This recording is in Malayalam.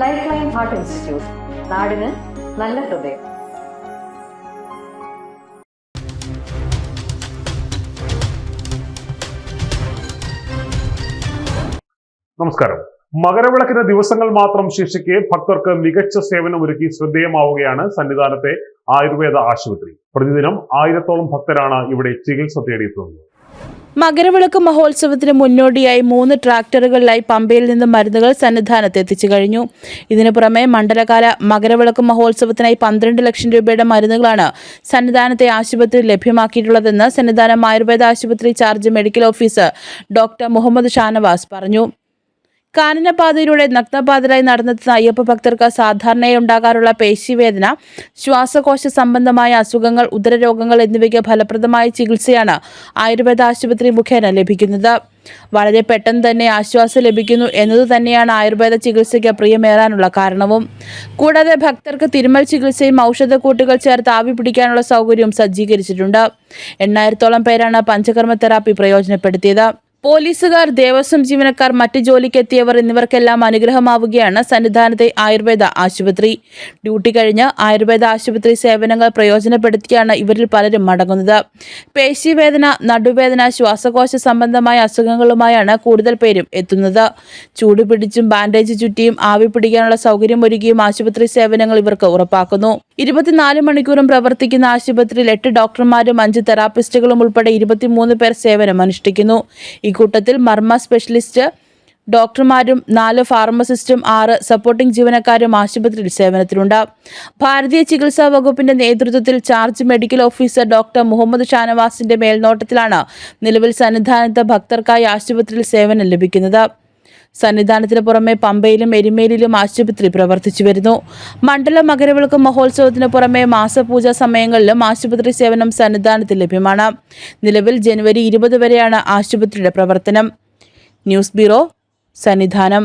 ലൈഫ് ലൈൻ ഹാർട്ട് ഇൻസ്റ്റിറ്റ്യൂട്ട് നാടിന് നല്ല ഹൃദയം. നമസ്കാരം. മകരവിളക്കിന് ദിവസങ്ങൾ മാത്രം ശിക്ഷയ്ക്ക് ഭക്തർക്ക് മികച്ച സേവനം ഒരുക്കി ശ്രദ്ധേയമാവുകയാണ് സന്നിധാനത്തെ ആയുർവേദ ആശുപത്രി. പ്രതിദിനം ആയിരത്തോളം ഭക്തരാണ് ഇവിടെ ചികിത്സ തേടിയെത്തുന്നത് മകരവിളക്ക് മഹോത്സവത്തിന് മുന്നോടിയായി മൂന്ന് ട്രാക്ടറുകളിലായി പമ്പയിൽ നിന്ന് മരുന്നുകൾ സന്നിധാനത്ത് എത്തിച്ചു കഴിഞ്ഞു. ഇതിനു പുറമെ മണ്ഡലകാല മകരവിളക്ക് മഹോത്സവത്തിനായി പന്ത്രണ്ട് ലക്ഷം രൂപയുടെ മരുന്നുകളാണ് സന്നിധാനത്തെ ആശുപത്രി ലഭ്യമാക്കിയിട്ടുള്ളതെന്ന് സന്നിധാനം ആയുർവേദ ആശുപത്രി charge medical officer doctor Mohammad Shanavas പറഞ്ഞു. കാനനപാതയിലൂടെ നഗ്നപാതരായി നടന്നെത്തുന്ന അയ്യപ്പ ഭക്തർക്ക് സാധാരണയായി ഉണ്ടാകാറുള്ള പേശിവേദന ശ്വാസകോശ സംബന്ധമായ അസുഖങ്ങൾ ഉദരരോഗങ്ങൾ എന്നിവയ്ക്ക് ഫലപ്രദമായ ചികിത്സയാണ് ആയുർവേദ ആശുപത്രി മുഖേന ലഭിക്കുന്നത്. വളരെ പെട്ടെന്ന് തന്നെ ആശ്വാസം ലഭിക്കുന്നു എന്നത് തന്നെയാണ് ആയുർവേദ ചികിത്സയ്ക്ക് പ്രിയമേറാനുള്ള കാരണവും. കൂടാതെ ഭക്തർക്ക് തിരുമൽ ചികിത്സയും ഔഷധക്കൂട്ടുകൾ ചേർത്ത് ആവി പിടിക്കാനുള്ള സൗകര്യവും സജ്ജീകരിച്ചിട്ടുണ്ട്. എണ്ണായിരത്തോളം പേരാണ് പഞ്ചകർമ്മ തെറാപ്പി പ്രയോജനപ്പെടുത്തിയത്. പോലീസുകാർ ദേവസ്വം ജീവനക്കാർ മറ്റ് ജോലിക്കെത്തിയവർ എന്നിവർക്കെല്ലാം അനുഗ്രഹമാവുകയാണ് സന്നിധാനത്തെ ആയുർവേദ ആശുപത്രി. ഡ്യൂട്ടി കഴിഞ്ഞ് ആയുർവേദ ആശുപത്രി സേവനങ്ങൾ പ്രയോജനപ്പെടുത്തിയാണ് ഇവരിൽ പലരും മടങ്ങുന്നത്. പേശിവേദന നടുവേദന ശ്വാസകോശ സംബന്ധമായ അസുഖങ്ങളുമായാണ് കൂടുതൽ പേരും എത്തുന്നത്. ചൂടുപിടിച്ചും ബാൻഡേജ് ചുറ്റിയും ആവി പിടിക്കാനുള്ള സൗകര്യം ഒരുക്കിയും ആശുപത്രി സേവനങ്ങൾ ഇവർക്ക് ഉറപ്പാക്കുന്നു. ഇരുപത്തിനാല് മണിക്കൂറും പ്രവർത്തിക്കുന്ന ആശുപത്രിയിൽ എട്ട് ഡോക്ടർമാരും അഞ്ച് തെറാപ്പിസ്റ്റുകളും ഉൾപ്പെടെ ഇരുപത്തിമൂന്ന് പേർ സേവനം അനുഷ്ഠിക്കുന്നു ഇക്കൂട്ടത്തിൽ മർമ്മ സ്പെഷ്യലിസ്റ്റ് ഡോക്ടർമാരും നാല് ഫാർമസിസ്റ്റും ആറ് സപ്പോർട്ടിംഗ് ജീവനക്കാരും ആശുപത്രിയിൽ സേവനത്തിലുണ്ട്. ഭാരതീയ ചികിത്സാ വകുപ്പിന്റെ നേതൃത്വത്തിൽ charge medical officer doctor Mohammad ഷാനവാസിന്റെ മേൽനോട്ടത്തിലാണ് നിലവിൽ സന്നിധാനത്ത് ഭക്തർക്കായി ആശുപത്രിയിൽ സേവനം ലഭിക്കുന്നത്. സന്നിധാനത്തിന് പുറമെ പമ്പയിലും എരുമേലിയിലും ആശുപത്രി പ്രവർത്തിച്ചു വരുന്നു. മണ്ഡല മകരവിളക്ക് മഹോത്സവത്തിന് പുറമെ മാസപൂജ സമയങ്ങളിലും ആശുപത്രി സേവനം സന്നിധാനത്ത് ലഭ്യമാണ്. നിലവിൽ ജനുവരി ഇരുപത് വരെയാണ് ആശുപത്രിയുടെ പ്രവർത്തനം. News bureau Sannidhanam.